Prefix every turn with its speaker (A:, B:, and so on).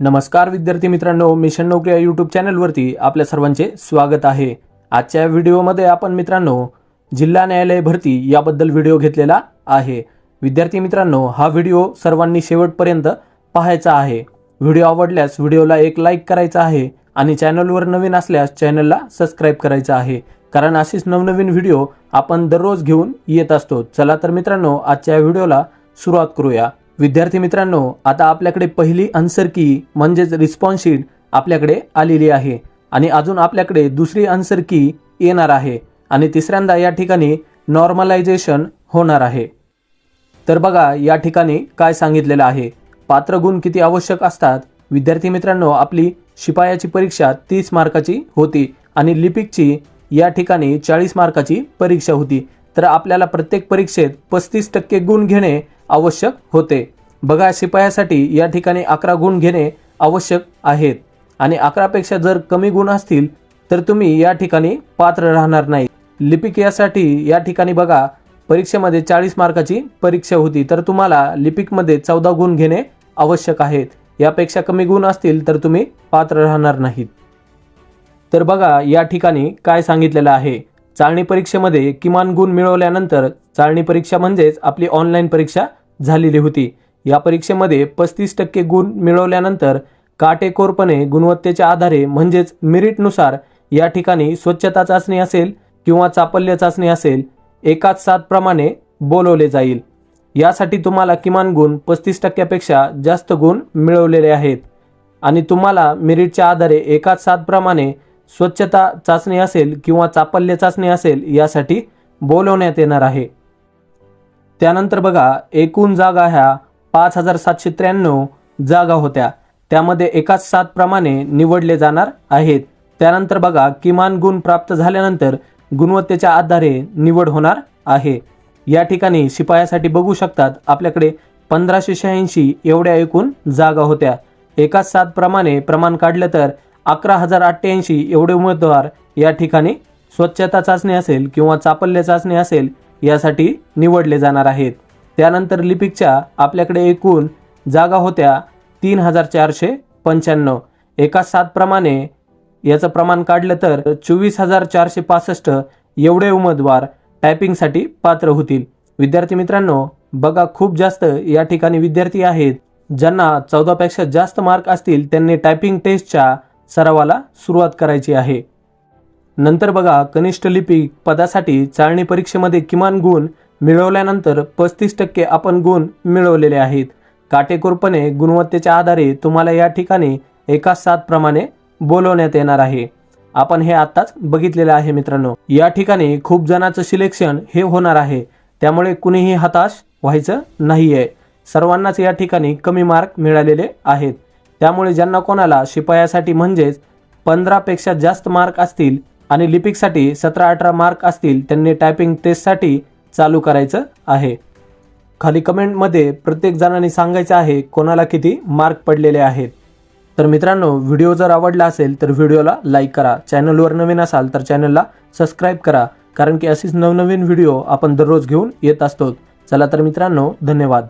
A: नमस्कार विद्यार्थी मित्रांनो मिशन नोकरी या यूट्यूब चॅनलवरती आपल्या सर्वांचे स्वागत आहे. आजच्या व्हिडिओमध्ये आपण मित्रांनो जिल्हा न्यायालय भरती याबद्दल व्हिडिओ घेतलेला आहे. विद्यार्थी मित्रांनो हा व्हिडिओ सर्वांनी शेवटपर्यंत पाहायचा आहे. व्हिडिओ आवडल्यास व्हिडिओला एक लाईक करायचा आहे आणि चॅनलवर नवीन असल्यास चॅनलला सबस्क्राईब करायचं आहे. कारण अशीच नवनवीन व्हिडिओ आपण दररोज घेऊन येत असतो. चला तर मित्रांनो आजच्या व्हिडिओला सुरुवात करूया. विद्यार्थी मित्रांनो आता आपल्याकडे पहिली आन्सर की म्हणजेच रिस्पॉन्स शीट आपल्याकडे आलेली आहे. आणि अजून आपल्याकडे दुसरी आन्सर की येणार आहे. आणि तिसऱ्यांदा या ठिकाणी नॉर्मलायझेशन होणार आहे. तर बघा या ठिकाणी काय सांगितलेलं आहे. पात्र गुण किती आवश्यक असतात? विद्यार्थी मित्रांनो आपली शिपायाची परीक्षा तीस मार्काची होती आणि लिपिकची या ठिकाणी चाळीस मार्काची परीक्षा होती. तर आपल्याला प्रत्येक परीक्षेत पस्तीस टक्के गुण घेणे आवश्यक होते. बघा शिपायासाठी या ठिकाणी अकरा गुण घेणे आवश्यक आहेत. आणि अकरापेक्षा जर कमी गुण असतील तर तुम्ही या ठिकाणी पात्र राहणार नाही. लिपिक यासाठी या ठिकाणी बघा परीक्षेमध्ये चाळीस मार्काची परीक्षा होती तर तुम्हाला लिपिकमध्ये चौदा गुण घेणे आवश्यक आहेत. यापेक्षा कमी गुण असतील तर तुम्ही पात्र राहणार नाहीत. तर बघा या ठिकाणी काय सांगितलेलं आहे. चाळणी परीक्षेमध्ये किमान गुण मिळवल्यानंतर चाळणी परीक्षा म्हणजेच आपली ऑनलाईन परीक्षा झालेली होती. या परीक्षेमध्ये पस्तीस टक्के गुण मिळवल्यानंतर काटेकोरपणे गुणवत्तेच्या आधारे म्हणजेच मेरिटनुसार या ठिकाणी स्वच्छता चाचणी असेल किंवा चापल्य चाचणी असेल एकाच सातप्रमाणे बोलवले जाईल. यासाठी तुम्हाला किमान गुण पस्तीस टक्क्यापेक्षा जास्त गुण मिळवलेले आहेत. आणि तुम्हाला मेरिटच्या आधारे एकाच सातप्रमाणे स्वच्छता चाचणी असेल किंवा चापल्य चाचणी असेल यासाठी बोलवण्यात येणार आहे. त्यानंतर बघा एकूण जागा ह्या पाच हजार सातशे त्र्याण्णव जागा होत्या. त्यामध्ये एकाच सात प्रमाणे निवडले जाणार आहेत. त्यानंतर बघा किमान गुण प्राप्त झाल्यानंतर गुणवत्तेच्या आधारे निवड होणार आहे. या ठिकाणी शिपायासाठी बघू शकतात आपल्याकडे पंधराशे शहाऐंशी एवढ्या एकूण जागा होत्या. एकाच सात प्रमाणे प्रमाण काढलं तर अकरा हजार अठ्ठ्याऐंशी एवढे उमेदवार या ठिकाणी स्वच्छता चाचणी असेल किंवा चापल्य चाचणी असेल यासाठी निवडले जाणार आहेत. त्यानंतर लिपिकच्या आपल्याकडे एकूण जागा होत्या तीन हजार चारशे पंच्याण्णव. एका सातप्रमाणे याचं प्रमाण काढलं तर चोवीस हजार चारशे पासष्ट एवढे उमेदवार टायपिंगसाठी पात्र होतील. विद्यार्थी मित्रांनो बघा खूप जास्त या ठिकाणी विद्यार्थी आहेत. ज्यांना चौदापेक्षा जास्त मार्क असतील त्यांनी टायपिंग टेस्टच्या सरावाला सुरुवात करायची आहे. नंतर बघा कनिष्ठ लिपिक पदासाठी चाळणी परीक्षेमध्ये किमान गुण मिळवल्यानंतर पस्तीस टक्के आपण गुण मिळवलेले आहेत. काटेकोरपणे गुणवत्तेच्या आधारे तुम्हाला या ठिकाणी एका सात प्रमाणे बोलवण्यात येणार आहे. आपण हे आत्ताच बघितलेलं आहे मित्रांनो. या ठिकाणी खूप जणांचं सिलेक्शन हे होणार आहे. त्यामुळे कुणीही हताश व्हायचं नाही आहे सर्वांनाच या ठिकाणी कमी मार्क मिळालेले आहेत. त्यामुळे ज्यांना कोणाला शिपायासाठी म्हणजेच पंधरापेक्षा जास्त मार्क असतील आणि लिपिकसाठी सतरा अठरा मार्क असतील त्यांनी टायपिंग टेस्टसाठी चालू करायचं आहे. खाली कमेंटमध्ये प्रत्येक जणांनी सांगायचं आहे कोणाला किती मार्क पडलेले आहेत. तर मित्रांनो व्हिडिओ जर आवडला असेल तर व्हिडिओला लाईक करा. चॅनलवर नवीन असाल तर चॅनलला सबस्क्राईब करा. कारण की अशीच नवनवीन व्हिडिओ आपण दररोज घेऊन येत असतो. चला तर मित्रांनो धन्यवाद.